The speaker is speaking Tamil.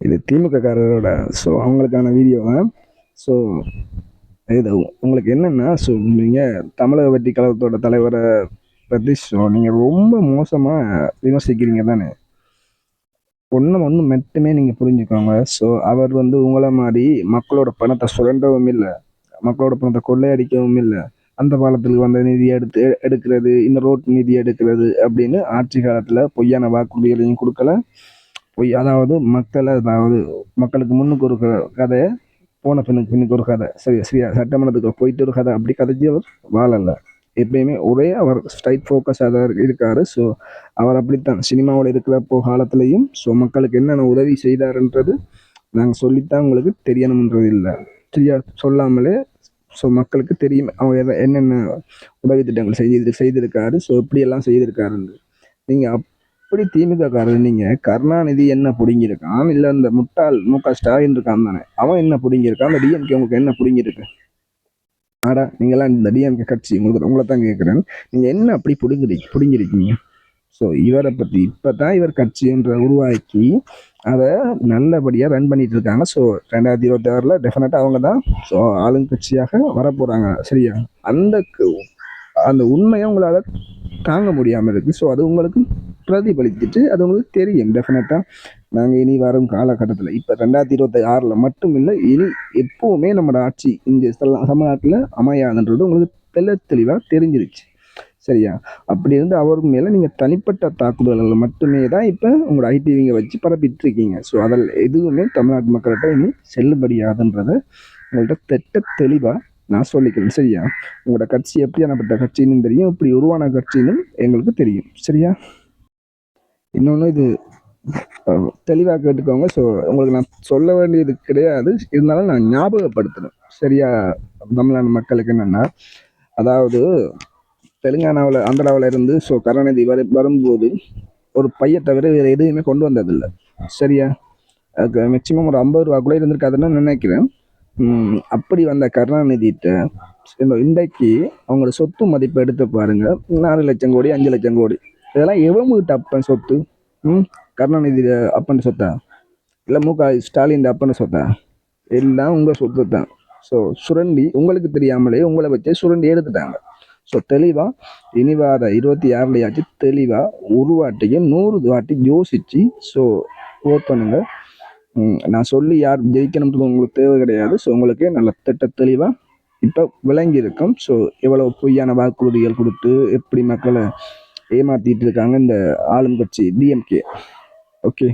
இது திமுககாரரோட ஸோ அவங்களுக்கான வீடியோ தான் ஸோ இது உங்களுக்கு என்னென்னா ஸோ நீங்கள் தமிழக வெற்றி கழகத்தோட தலைவரை பற்றி ஸோ நீங்கள் ரொம்ப மோசமாக விமர்சிக்கிறீங்க தானே? ஒன்று ஒன்று மட்டுமே நீங்கள் புரிஞ்சுக்கோங்க. ஸோ அவர் வந்து உங்களை மாதிரி மக்களோட பணத்தை சுரண்டவும் இல்லை மக்களோட பணத்தை கொள்ளையடிக்கவும் இல்லை அந்த காலத்தில் வந்த நிதி எடுத்து எடுக்கிறது இந்த ரோட் நிதி எடுக்கிறது அப்படின்னு ஆட்சி காலத்தில் பொய்யான வாக்குறுதிகளையும் கொடுக்கல. பொய் அதாவது மக்களை அதாவது மக்களுக்கு முன்னுக்கு ஒரு கதை போன பின்னுக்கு பின்னுக்கு ஒரு கதை. சரி சரியா சட்டமன்றத்துக்கு போயிட்டு ஒரு கதை. அப்படி கதைச்சு அவர் வாழலை. எப்பயுமே ஒரே அவர் ஸ்ட்ரைட் ஃபோக்கஸாக தான் இருக்கார். ஸோ அவர் அப்படித்தான். சினிமாவில் இருக்கிறப்போ காலத்துலேயும் ஸோ மக்களுக்கு என்னென்ன உதவி செய்தாருன்றது நாங்கள் சொல்லித்தான் உங்களுக்கு தெரியணுன்றது இல்லை. சரியா? சொல்லாமலே ஸோ மக்களுக்கு தெரியும் அவங்க என்னென்ன உதவி திட்டங்கள் செய்து செய்திருக்காரு. ஸோ எப்படியெல்லாம் செய்திருக்காருன்னு. நீங்கள் அப் எப்படி திமுகக்காரர் நீங்கள் கருணாநிதி என்ன பிடுங்கியிருக்கான்? இல்லை இந்த முட்டாள் மு க ஸ்டாலின் இருக்கான் தானே? அவன் என்ன பிடுங்கியிருக்கான்? அந்த டிஎம்கே உங்களுக்கு என்ன பிடுங்கியிருக்கு? ஆடா நீங்களாம் இந்த டிஎம்கே கட்சி உங்களுக்கு உங்களை தான் கேட்குறேன். நீங்கள் என்ன அப்படி பிடுங்குறீ பிடுங்கிருக்கீங்க ஸோ இவரை பற்றி இப்போ தான் இவர் கட்சின்ற உருவாக்கி அதை நல்லபடியாக ரன் பண்ணிட்டு இருக்காங்க. ஸோ ரெண்டாயிரத்தி இருபத்தி ஆறில் டெஃபினட்டாக அவங்க தான் ஸோ ஆளுங்கட்சியாக வரப்போகிறாங்க சரியா? அந்த அந்த உண்மையை உங்களால் தாங்க முடியாமல் இருக்குது ஸோ அது உங்களுக்கு பிரதிபலித்துட்டு அது உங்களுக்கு தெரியும் டெஃபினட்டாக நாங்கள் இனி வரும் காலகட்டத்தில். இப்போ ரெண்டாயிரத்தி இருபத்தி ஆறில் மட்டும் இல்லை இனி எப்போவுமே நம்மளோட ஆட்சி இந்த தமிழ்நாட்டில் அமையாதுன்றது உங்களுக்கு தெள்ள தெளிவாக தெரிஞ்சிருச்சு. சரியா? அப்படி இருந்து அவர் மேலே நீங்கள் தனிப்பட்ட தாக்குதல்கள் மட்டுமே தான் இப்போ உங்களோட ஐடிவிங்க வச்சு பரப்பிட்டு இருக்கீங்க ஸோ அதில் எதுவுமே தமிழ்நாட்டு மக்கள்கிட்ட இனி செல்லுபடியாதுன்றதை உங்கள்கிட்ட திட்ட தெளிவாக நான் சொல்லிக்கிறேன். சரியா? உங்களோட கட்சி எப்படியானப்பட்ட கட்சின்னு தெரியும் இப்படி உருவான கட்சின்னு எங்களுக்கு தெரியும். சரியா? இன்னொன்று இது தெளிவாக கேட்டுக்கோங்க. ஸோ உங்களுக்கு நான் சொல்ல வேண்டியது கிடையாது. இருந்தாலும் நான் ஞாபகப்படுத்தணும். சரியா? தமிழ்நாடு மக்களுக்கு என்னென்னா அதாவது தெலுங்கானாவில் ஆந்திராவில் இருந்து ஸோ கருணாநிதி வர வரும்போது ஒரு பையை தவிர வேறு எதுவுமே கொண்டு வந்ததில்லை. சரியா? அதுக்கு மேக்சிமம் ஒரு ஐம்பது ரூபா கூட இருந்திருக்காதுன்னு நினைக்கிறேன். அப்படி வந்த கருணாநிதிட்ட இன்றைக்கு அவங்களோட சொத்து மதிப்பை எடுத்து பாருங்கள் நாலு லட்சம் கோடி அஞ்சு லட்சம் கோடி. இதெல்லாம் எவ்வளவு அப்பன் சொத்து? ம்? கருணாநிதி அப்பன் சொத்தா? இல்லை மு க ஸ்டாலின் அப்பன் சொத்தா? எல்லாம் உங்கள் சொத்து தான். ஸோ சுரண்டி உங்களுக்கு தெரியாமலே உங்களை வச்சே சுரண்டி எடுத்துட்டாங்க. ஸோ தெளிவாக இனி வார இருபத்தி ஆறுலையாச்சும் தெளிவாக ஒரு வாட்டியும் நூறு வாட்டி யோசித்து ஸோ ஓட் பண்ணுங்கள் நான் சொல்லி யார் ஜெயிக்கணும்ன்றது உங்களுக்கு தேவை கிடையாது. ஸோ உங்களுக்கு நல்ல திட்ட தெளிவாக இப்போ விளங்கி இருக்கும் ஸோ எவ்வளோ பொய்யான வாக்குறுதிகள் கொடுத்து எப்படி மக்களை ஏமாத்திட்டு இருக்காங்க இந்த ஆளும் கட்சி டிஎம்கே ஓகே